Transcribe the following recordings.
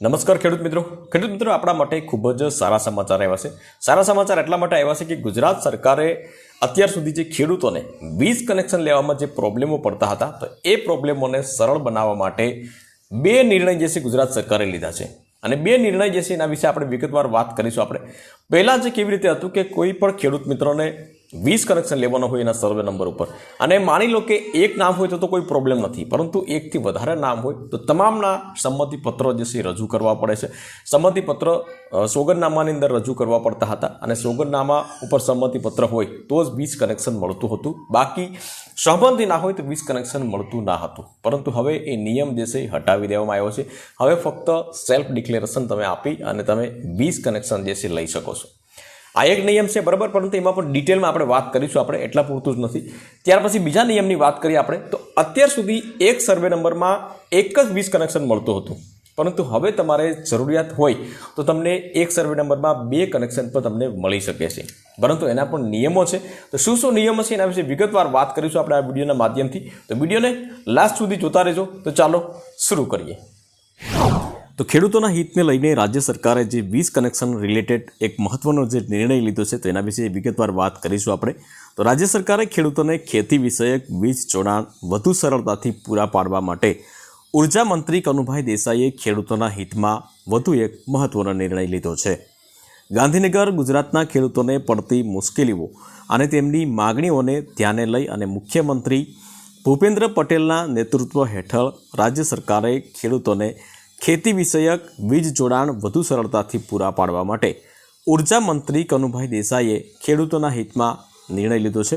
નમસ્કાર ખેડૂત મિત્રો. ખેડૂત મિત્રો, આપણા માટે ખૂબ જ સારા સમાચાર આવ્યા છે. સારા સમાચાર એટલા માટે આવ્યા છે કે ગુજરાત સરકારે અત્યાર સુધી જે ખેડૂતોને વીજ કનેક્શન લેવામાં જે પ્રોબ્લેમો પડતા હતા, તો એ પ્રોબ્લેમોને સરળ બનાવવા માટે બે નિર્ણય જે છે ગુજરાત સરકારે લીધા છે. અને બે નિર્ણય જે છે એના વિશે આપણે વિગતવાર વાત કરીશું આપણે. પહેલાં જે કેવી રીતે હતું કે કોઈ પણ ખેડૂત મિત્રોને વીસ કનેક્શન લેવાનો હોય એના સર્વે નંબર ઉપર. અને માની લો કે એક નામ હોય તો તો કોઈ પ્રોબ્લેમ નથી, પરંતુ એકથી વધારે નામ હોય તો તમામના સંમતિપત્રો જે છે રજૂ કરવા પડે છે. સંમતિપત્ર સોગનનામાની અંદર રજૂ કરવા પડતા હતા અને સોગંદનામા ઉપર સંમતિપત્ર હોય તો જ વીસ કનેક્શન મળતું હતું. બાકી સહમતિ ના હોય તો વીસ કનેક્શન મળતું ના હતું. પરંતુ હવે એ નિયમ જે છે હટાવી દેવામાં આવ્યો છે. હવે ફક્ત સેલ્ફ ડિક્લેરેશન તમે આપી અને તમે વીસ કનેક્શન જે છે લઈ શકો છો. આ એક નિયમ છે, બરાબર? પરંતુ એમાં પણ ડિટેલમાં આપણે વાત કરીશું, આપણે એટલા પૂરતું જ નથી. ત્યાર પછી બીજા નિયમની વાત કરીએ આપણે, તો અત્યાર સુધી એક સર્વે નંબરમાં એક જ વીસ કનેક્શન મળતું હતું. પરંતુ હવે તમારે જરૂરિયાત હોય, તો તમને એક સર્વે નંબરમાં બે કનેક્શન પણ તમને મળી શકે છે. પરંતુ એના પણ નિયમો છે. તો શું શું નિયમો છે એના વિશે વિગતવાર વાત કરીશું આપણે આ વિડીયોના માધ્યમથી. તો વિડીયોને લાસ્ટ સુધી જોતા રહેજો. તો ચાલો, શરૂ કરીએ. તો ખેડૂતોના હિતને લઈને રાજ્ય સરકારે જે વીજ કનેક્શન રિલેટેડ એક મહત્વનો જે નિર્ણય લીધો છે તેના વિશે વિગતવાર વાત કરીશું આપણે. તો રાજ્ય સરકારે ખેડૂતોને ખેતી વિષયક વીજ જોડાણ વધુ સરળતાથી પૂરા પાડવા માટે ઊર્જા મંત્રી કનુભાઈ દેસાઈએ ખેડૂતોના હિતમાં વધુ એક મહત્વનો નિર્ણય લીધો છે. ગાંધીનગર ગુજરાતના ખેડૂતોને પડતી મુશ્કેલીઓ અને તેમની માગણીઓને ધ્યાને લઈ અને મુખ્યમંત્રી ભૂપેન્દ્ર પટેલના નેતૃત્વ હેઠળ રાજ્ય સરકારે ખેડૂતોને ખેતી વિષયક વીજ જોડાણ વધુ સરળતાથી પૂરા પાડવા માટે ઊર્જા મંત્રી કનુભાઈ દેસાઈએ ખેડૂતોના હિતમાં નિર્ણય લીધો છે.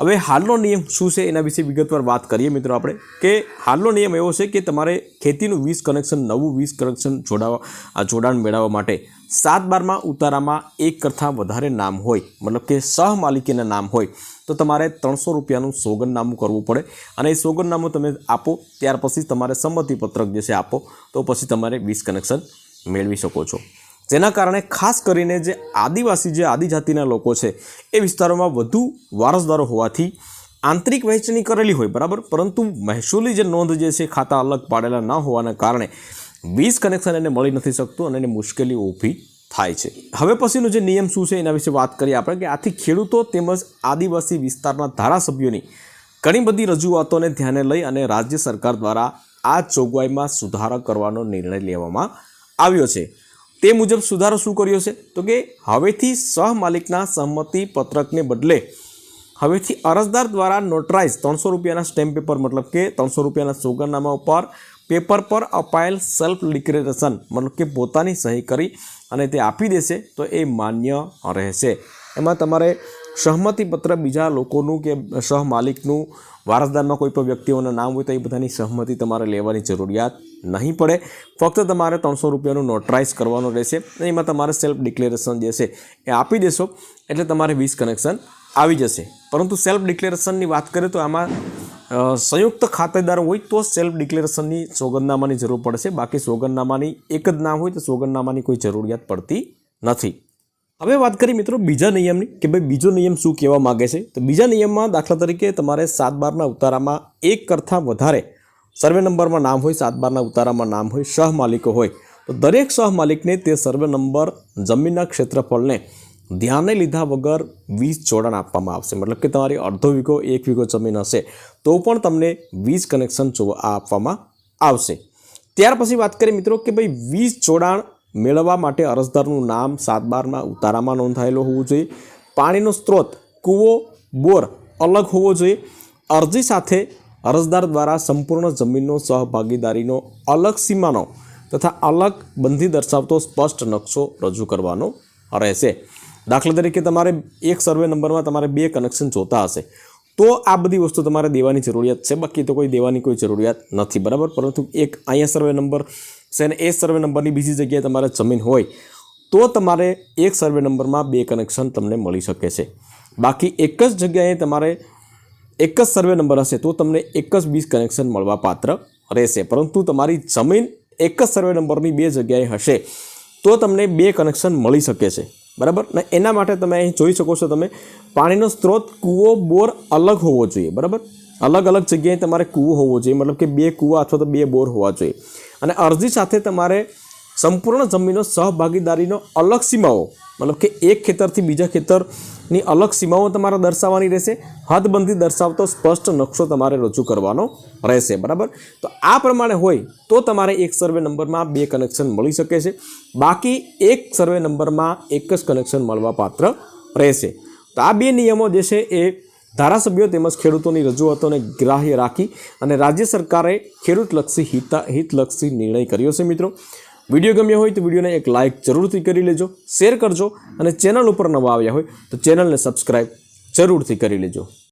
હવે હાલનો નિયમ શું છે એના વિશે વિગતવાર વાત કરીએ મિત્રો આપણે કે હાલનો નિયમ એવો છે કે તમારે ખેતીનું વીજ કનેક્શન, નવું વીજ કનેક્શન જોડાવા જોડાણ મેળવવા માટે સાત બારમાં ઉતારામાં એક કરતાં વધારે નામ હોય, મતલબ કે સહમાલિકીના નામ હોય, તો તમારે ત્રણસો રૂપિયાનું સોગંદનામું કરવું પડે અને એ સોગંદનામું તમે આપો, ત્યાર પછી તમારે સંમતિપત્રક જે છે આપો, તો પછી તમારે વીસ કનેક્શન મેળવી શકો છો. જેના કારણે ખાસ કરીને જે આદિવાસી જે આદિજાતિના લોકો છે, એ વિસ્તારોમાં વધુ વારસદારો હોવાથી આંતરિક વહેંચણી કરેલી હોય, બરાબર? પરંતુ મહેસૂલી જે નોંધ જે છે, ખાતા અલગ પાડેલા ન હોવાના કારણે વીજ કનેક્શન એને મળી નથી શકતું અને એને મુશ્કેલી ઊભી થાય છે. હવે પછીનો જે નિયમ શું છે, એના વિશે વાત કરીએ આપણે, કે આથી ખેડૂતો તેમજ આદિવાસી વિસ્તારના ધારાસભ્યોની ઘણી બધી રજૂઆતોને ધ્યાને લઈ અને રાજ્ય સરકાર દ્વારા આ જોગવાઈમાં સુધારા કરવાનો નિર્ણય લેવામાં આવ્યો છે. તે મુજબ સુધારો શું કર્યો છે? તો કે હવેથી સહમાલિકના સંમતિ પત્રકને બદલે હવેથી અરજદાર દ્વારા નોટરાઇઝ ત્રણસો રૂપિયાના સ્ટેમ્પ પેપર, મતલબ કે ત્રણસો રૂપિયાના સોગંદનામા ઉપર પેપર પર અપાયેલ સેલ્ફ ડિક્લેરેશન મતલબ કે પોતાની સહી કરી અને તે આપી દેશે, તો એ માન્ય રહેશે. એમાં તમારે સહમતિપત્ર બીજા લોકોનું કે સહમાલિકનું વારસદારમાં કોઈ પણ વ્યક્તિઓના નામ હોય તો એ બધાની સહમતિ તમારે લેવાની જરૂરિયાત નહીં પડે. ફક્ત તમારે ત્રણસો રૂપિયાનું નોટરાઇઝ કરવાનું રહેશે અને એમાં તમારે સેલ્ફ ડિક્લેરેશન જે છે એ આપી દેશો, એટલે તમારે વીસ કનેક્શન આવી જશે. પરંતુ સેલ્ફ ડિક્લેરેશનની વાત કરીએ તો આમાં સંયુક્ત ખાતેદાર હોય તો સેલ્ફ ડિક્લેરેશનની સોગંદનામાની જરૂર પડશે. બાકી સોગંદનામાની એક જ નામ હોય તો સોગંદનામાની કોઈ જરૂરિયાત પડતી નથી. હવે વાત કરીએ મિત્રો બીજા નિયમની કે ભાઈ બીજો નિયમ શું કહેવા માગે છે? તો બીજા નિયમમાં દાખલા તરીકે તમારે સાત બારના ઉતારામાં એક કરતાં વધારે સર્વે નંબરમાં નામ હોય, સાત બારના ઉતારામાં નામ હોય સહમાલિકો હોય. તો દરેક સહ માલિકને તે સર્વે નંબર જમીનના ક્ષેત્રફળને ધ્યાને લીધા વગર વીસ જોડાણ આપવામાં આવશે. મતલબ કે તમારી અડધો વીઘો, એક વીઘો જમીન હશે, તો પણ તમને વીજ કનેક્શન જોવા આપવામાં આવશે. ત્યાર પછી વાત કરીએ મિત્રો કે ભાઈ વીજ જોડાણ મેળવવા માટે અરજદારનું નામ સાત બારમાં ઉતારામાં નોંધાયેલો હોવું જોઈએ. પાણીનો સ્ત્રોત, કૂવો, બોર અલગ હોવો જોઈએ. અરજી સાથે અરજદાર દ્વારા સંપૂર્ણ જમીનનો સહભાગીદારીનો અલગ સીમાનો તથા અલગ બંધી દર્શાવતો સ્પષ્ટ નકશો રજૂ કરવાનો રહેશે. દાખલા તરીકે તમારે એક સર્વે નંબરમાં તમારે બે કનેક્શન જોતા હશે. તો આ બધી વસ્તુ તમારે દેવાની જરૂરિયાત છે. બાકી તો કોઈ દેવાની કોઈ જરૂરિયાત નથી, બરાબર? પરંતુ એક અહીંયા સર્વે નંબર છે અને એ સર્વે નંબરની બીજી જગ્યાએ તમારે જમીન હોય, તો તમારે એક સર્વે નંબરમાં બે કનેક્શન તમને મળી શકે છે. બાકી એક જ જગ્યાએ તમારે એક જ સર્વે નંબર હશે, તો તમને એક જ વીજ કનેક્શન મળવા પાત્ર રહેશે. પરંતુ તમારી જમીન એક જ સર્વે નંબરની બે જગ્યાએ હશે, તો તમને બે કનેક્શન મળી શકે છે. બરાબર? ને એના માટે તમે અહીં જોઈ શકો છો તમે, પાણીનો સ્ત્રોત કૂવો, બોર અલગ હોવો જોઈએ, બરાબર? અલગ અલગ જગ્યાએ તમારે કૂવો હોવો જોઈએ, મતલબ કે બે કૂવા અથવા તો બે બોર હોવા જોઈએ. અને અરજી સાથે તમારે સંપૂર્ણ જમીનો સહભાગીદારીનો અલગ સીમાઓ મતલબ કે એક ખેતરથી બીજા ખેતરની અલગ સીમાઓ તમારે દર્શાવવાની રહેશે. હદબંધી દર્શાવતો સ્પષ્ટ નકશો તમારે રજૂ કરવાનો રહેશે. બરાબર? તો આ પ્રમાણે હોય તો તમારે એક સર્વે નંબરમાં બે કનેક્શન મળી શકે છે. બાકી એક સર્વે નંબરમાં એક જ કનેક્શન મળવા પાત્ર રહેશે. તો આ બે નિયમો જે છે એ ધારાસભ્યો તેમજ ખેડૂતોની રજૂઆતોને ગ્રાહ્ય રાખી અને રાજ્ય સરકારે ખેડૂતલક્ષી હિતા, હિતલક્ષી નિર્ણય કર્યો છે મિત્રો. વીડિયો ગમ્યો હોય તો વિડીયોને એક લાઇક જરૂરથી કરી લેજો શેર કરજો અને ચેનલ ઉપર નવા આવ્યા હોય તો ચેનલને સબસ્ક્રાઈબ જરૂરથી કરી લેજો.